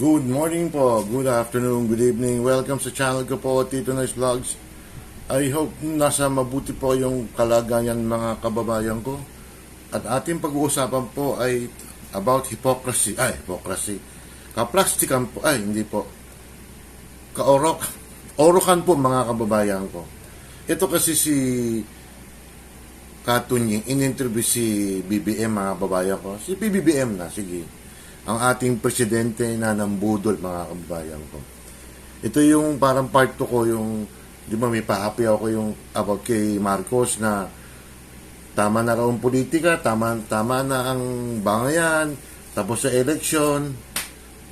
Good morning po, good afternoon, good evening. Welcome sa channel ko po, Tito Nice Vlogs. I hope nasa mabuti po yung kalagayan mga kababayan ko. At ating pag-uusapan po ay about hypocrisy. Ay, hypocrisy. Kaplastikan po. Ay, hindi po. Kaorok. Orokan po mga kababayan ko. Ito kasi si Katunying, in-interview si BBM mga kababayan ko. Si BBM na, sige ang ating presidente na nambudol, mga kababayan ko. Ito yung parang part 2 ko, yung, di ba may pa-happy ako yung about kay Marcos na tama na raw ang politika, tama, tama na ang bangayan, tapos sa election.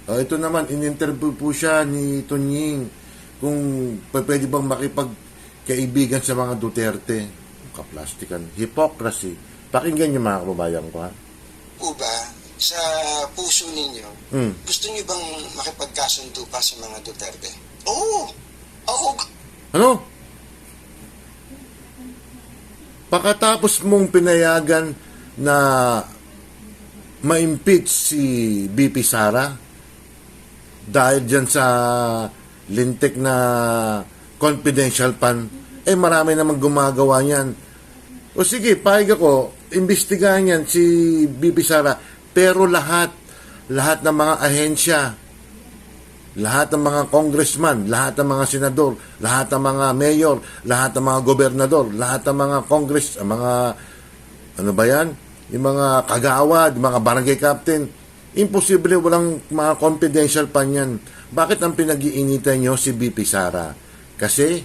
Uh, ito naman, in-interview po siya ni Tunying kung pwede bang makipagkaibigan sa mga Duterte. Kaplastikan. Hypocrisy. Pakinggan niyo mga kababayan ko ha. po ba sa puso ninyo, Hmm. gusto niyo bang makipagkasundo pa sa mga Duterte? Oo. Ako, Ano? Pagkatapos mong pinayagan na ma-impeach si BP Sara dahil dyan sa lintik na confidential fund, eh marami namang gumagawa niyan. O sige, pahig ako, imbestigahan yan si BP Sara, pero lahat, lahat ng mga ahensya, lahat ng mga congressman, lahat ng mga senador, lahat ng mga mayor, lahat ng mga gobernador, lahat ng mga congress, mga ano ba yan? Yung mga kagawad, mga barangay captain, imposible walang mga confidential pa yan. Bakit ang pinag-iinitan nyo si BP Sara? Kasi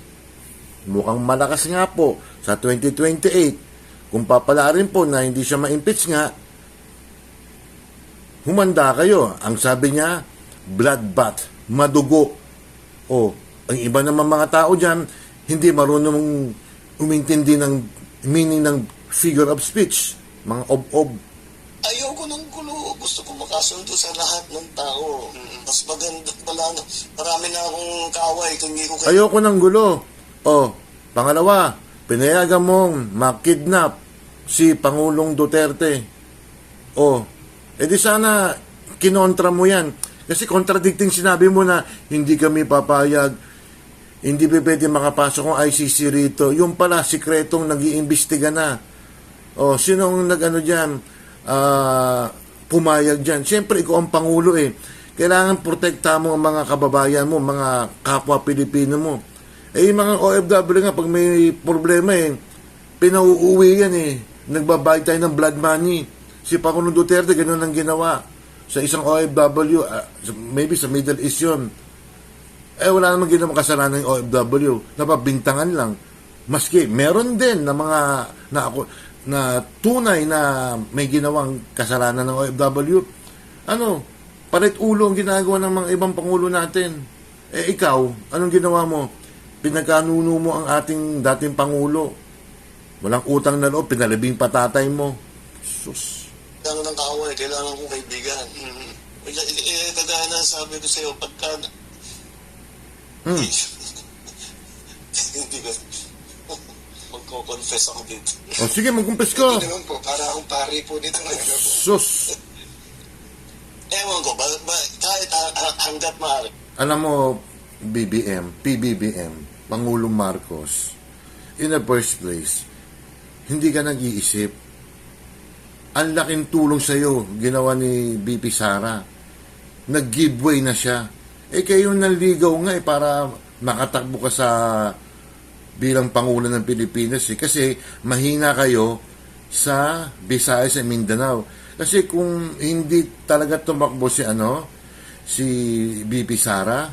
mukhang malakas nga po sa 2028. Kung papalarin po na hindi siya ma-impeach nga, humanda kayo. Ang sabi niya, bloodbath, madugo. O, ang iba naman mga tao dyan, hindi marunong umintindi ng meaning ng figure of speech. Mga ob-ob. ayoko ng gulo. Gusto ko makasundo sa lahat ng tao. Mas maganda, wala na. Marami na akong kaaway. Kung hindi ko kayo. Ayoko ng gulo. O, pangalawa, pinayagan mong makidnap si Pangulong Duterte. O, edi sana kinontra mo yan. Kasi contradicting sinabi mo na hindi kami papayag, hindi pa pwede makapasok ang ICC rito. Yung pala, sikretong nag-iimbestiga na. O, sino ang nag-ano dyan, ah, pumayag dyan? Siyempre, ikaw ang Pangulo eh. Kailangan protekta mo ang mga kababayan mo, mga kapwa Pilipino mo. Eh, yung mga OFW nga, pag may problema eh, pinauuwi yan eh. Nagbabayad tayo ng blood money. Si Pangulong Duterte, ganun ang ginawa. Sa isang OFW, ah, maybe sa Middle East yun. Eh, wala namang ginawang kasalanan ng OFW. Napabintangan lang. Maski, meron din na mga na ako na tunay na may ginawang kasalanan ng OFW. Ano, palit ulo ang ginagawa ng mga ibang pangulo natin. Eh ikaw, anong ginawa mo? Pinagkanuno mo ang ating dating pangulo. Walang utang na loob, pinalibing patatay mo. Sus. Kailangan ng kaaway. Kailangan kong kaibigan. Mm. Eh, eh, kagaya na sabi ko sa'yo, pagka... Hmm. hindi ko... Magko-confess ako dito. O sige, magkumpes ka. Hindi naman po, para akong pari po dito ngayon. Sus. Ewan ko, ba, ba, kahit ha- ha- hanggat maaari. alam mo, BBM, PBBM, Pangulong Marcos, in the first place, hindi ka nag-iisip. Ang laking tulong sa'yo, ginawa ni BP Sara. Nag-giveaway na siya. Eh kayo naligaw nga eh para makatakbo ka sa bilang Pangulo ng Pilipinas eh. Kasi mahina kayo sa Visayas at Mindanao. Kasi kung hindi talaga tumakbo si ano, si BP Sara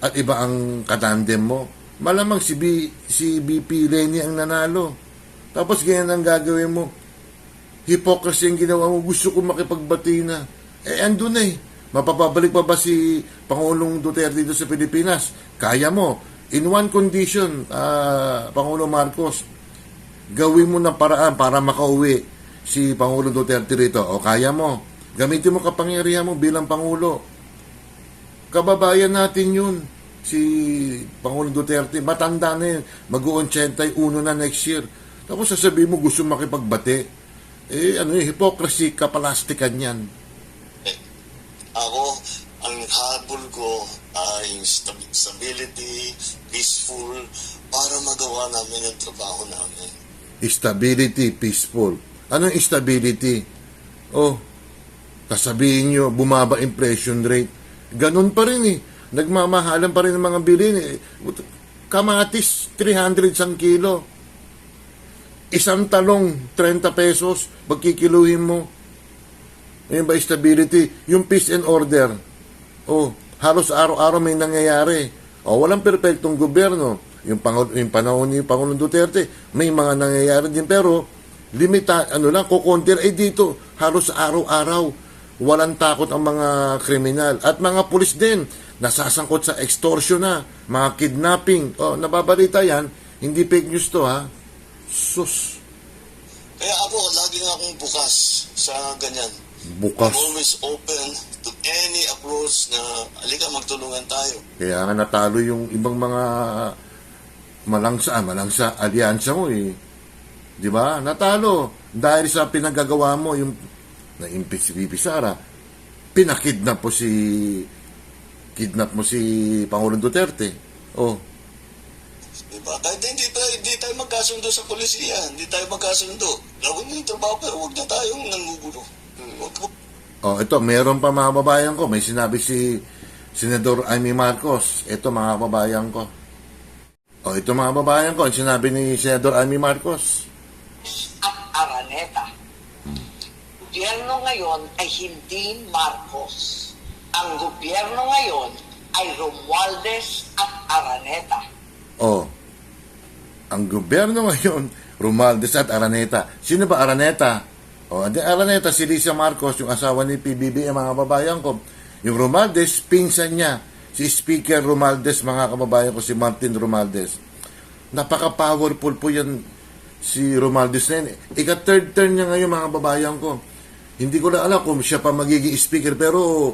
at iba ang katandem mo, malamang si, B, si BP Lenny ang nanalo. Tapos ganyan ang gagawin mo. Hypocrisy ang ginawa mo. Gusto ko makipagbati na. Eh, andun eh. Mapapabalik pa ba si Pangulong Duterte dito sa Pilipinas? Kaya mo. In one condition, ah, Pangulong Marcos, gawin mo ng paraan para makauwi si Pangulong Duterte rito. O kaya mo. Gamitin mo kapangyarihan mo bilang Pangulo. Kababayan natin yun. Si Pangulong Duterte, matanda na yun. Mag-81 na next year. Tapos sasabihin mo gusto makipagbate. Eh, ano yun, hypocrisy, kapalastikan yan. Ako, ang habol ko ay stab- stability, peaceful, para magawa namin ang trabaho namin. Stability, peaceful. Anong stability? Oh, kasabihin nyo, bumaba impression rate. Ganun pa rin eh. Nagmamahalan pa rin ang mga bilhin eh. Kamatis, 300 sang kilo. Isang talong, 30 pesos, pagkikiluhin mo. Ayun ba stability? Yung peace and order. Oh, halos araw-araw may nangyayari. Oh, walang perpektong gobyerno. Yung, pang, yung panahon ni Pangulong Duterte, may mga nangyayari din. Pero, limita, ano lang, kukontir. Eh dito, halos araw-araw, walang takot ang mga kriminal. At mga pulis din, nasasangkot sa extortion na, mga kidnapping. Oh, nababalita yan, hindi fake news to ha. Sus, Kaya ako, lagi na akong bukas sa ganyan. bukas. I'm always open to any approach na, alika, magtulungan tayo. Kaya nga natalo yung ibang mga malangsa, ah, malangsa, alyansa mo eh. Di ba? Natalo. Dahil sa pinagagawa mo, yung na-impeach si Bibi Sara, pinakidnap po si kidnap mo si Pangulong Duterte. Oh, Diba? Kahit hindi tayo, hindi tayo magkasundo sa polisiya, hindi tayo magkasundo. Gawin mo yung trabaho, pero huwag na tayong nangugulo. Huwag, huwag oh ito, meron pa mga babayan ko. May sinabi si Senador Amy Marcos. Ito mga babayan ko. Oh, ito mga babayan ko. Ang sinabi ni Senador Amy Marcos. at Araneta. Gobyerno ngayon ay hindi Marcos. Ang gobyerno ngayon ay Romualdez at Araneta. Oh, ang gobyerno ngayon, Romualdez at Araneta. Sino ba Araneta? Oh, adi Araneta, si Lisa Marcos, yung asawa ni PBB, mga kababayan ko. Yung Romualdez, pinsan niya. Si Speaker Romualdez, mga kababayan ko, si Martin Romualdez. Napaka-powerful po yan si Romualdez na yun. Ika-third term niya ngayon, mga kababayan ko. Hindi ko na alam kung siya pa magiging speaker, pero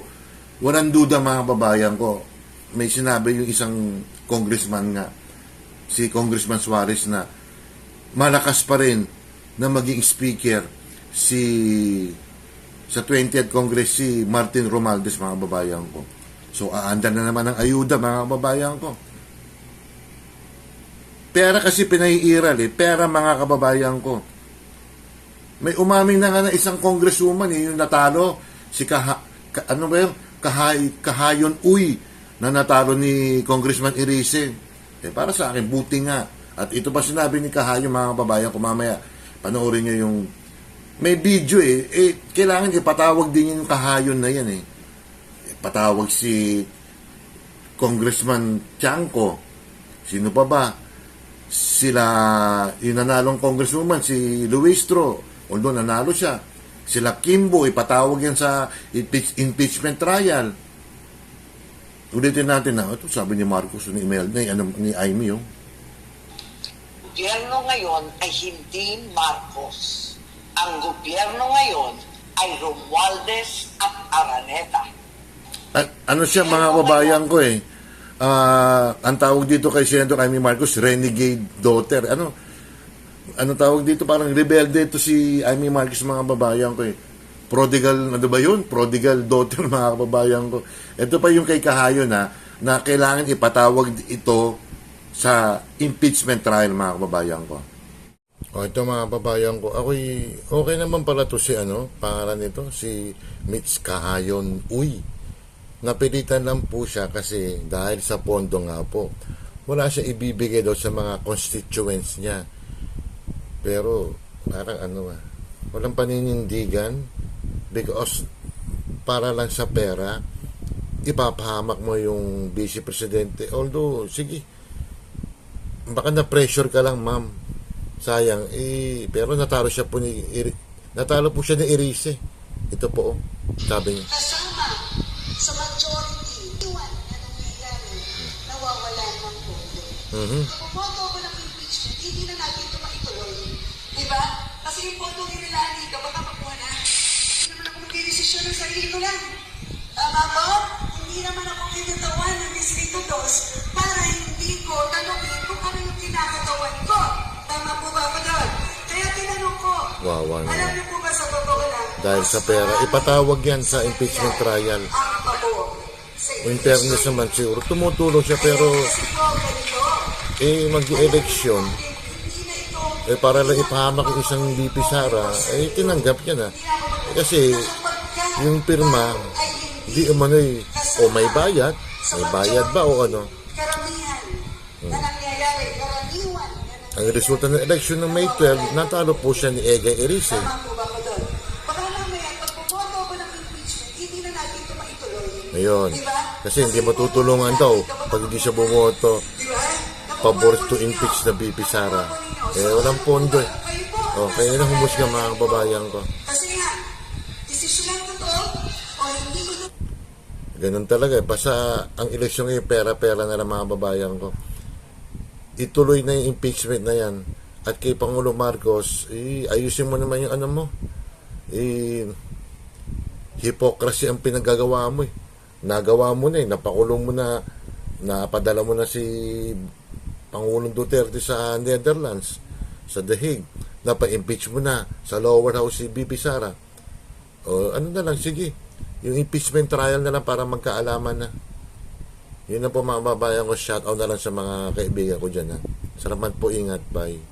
walang duda, mga kababayan ko. May sinabi yung isang congressman nga, si Congressman Suarez na malakas pa rin na maging speaker si sa 20th Congress si Martin Romualdez mga babayan ko. So aandar na naman ang ayuda mga babayan ko. Pera kasi pinaiiral eh. Pera mga kababayan ko. May umamin na nga na isang congresswoman eh, yung natalo. Si Kaha, ka, ano ba yun? Kahay, Kahayon Uy na natalo ni Congressman Irise. Eh, para sa akin, buti nga. At ito pa sinabi ni Kahayo, mga kababayan ko mamaya, panoorin nyo yung may video eh. Eh, kailangan ipatawag din yung Kahayon na yan eh. Patawag si Congressman Tiangco. Sino pa ba? Sila, yung nanalong congresswoman, si Luistro. Although nanalo siya. Sila Kimbo, ipatawag yan sa impeach- impeachment trial. Ulitin natin na, ito sabi ni Marcos ni email ni, ano, ni Amy yung Gobyerno ngayon ay hindi Marcos. Ang gobyerno ngayon ay Romualdez at Araneta. At ano siya mga kababayan ko eh. Ah, ang tawag dito kay Senator Amy Marcos, renegade daughter. Ano? Ano tawag dito? Parang rebelde ito si Amy Marcos mga kababayan ko eh. Prodigal, ano ba yun? Prodigal daughter mga kababayan ko. Ito pa yung kay Kahayo na, na kailangan ipatawag ito sa impeachment trial mga kababayan ko. O ito mga kababayan ko, ako'y okay naman pala to si ano, pangalan nito, si Mitch Kahayon Uy. Napilitan lang po siya kasi dahil sa pondo nga po, wala siya ibibigay daw sa mga constituents niya. Pero parang ano ah, walang paninindigan because para lang sa pera, ipapahamak mo yung vice presidente. Although, sige, baka na-pressure ka lang, ma'am. Sayang, eh, pero natalo siya po ni, natalo po siya ni Irise. Ito po, oh, sabi niya. kasama sa majority, iwan na nangyayari, nawawalan ng boto. Mhm. Kung boto ko ng impeachment, hindi na natin ito maituloy. Di ba? Kasi yung boto ni Nilani, ka baka makuha magdidesisyon ng sarili ko lang. Tama ba? Hindi naman ako kinatawan ng Distrito 2 para hindi ko tanongin kung ano yung kinakatawan ko. Tama po ba ako doon? Kaya tinanong ko, Wawa naman. alam niyo po ba sa totoo lang, Dahil sa pera, ipatawag yan sa impeachment trial. ang. Sa In fairness naman siguro, tumutulong siya pero po, eh ito. eh para lang ipahamak isang BP Sara, eh tinanggap niya na. Eh, kasi yung pirma, di umano eh, o may bayad, may bayad ba o ano. Na Ang resulta ng election ng May 12, natalo po siya ni Ega Erice. Ngayon, kasi hindi matutulungan daw pag hindi siya bumoto pabor to impeach na BP Sara. Eh, walang pondo eh. Kayo po. O, kaya na humusga mga kababayan ko. Kasi nga, desisyon lang ko to, o hindi ko to Ganun talaga eh. Basta ang eleksyon ngayon, pera-pera na lang mga babayan ko. Ituloy na yung impeachment na yan. At kay Pangulo Marcos, eh, ayusin mo naman yung ano mo. Eh, hypocrisy ang pinagagawa mo eh. Nagawa mo na eh. Napakulong mo na, napadala mo na si Pangulong Duterte sa Netherlands, sa The Hague. Napa-impeach mo na sa lower house si Bibi Sara. O ano na lang, sige. Yung impeachment trial na lang para magkaalaman na. Yun na po mga babayan ko. Shout out na lang sa mga kaibigan ko dyan. Ha. Salamat po. Ingat. Bye.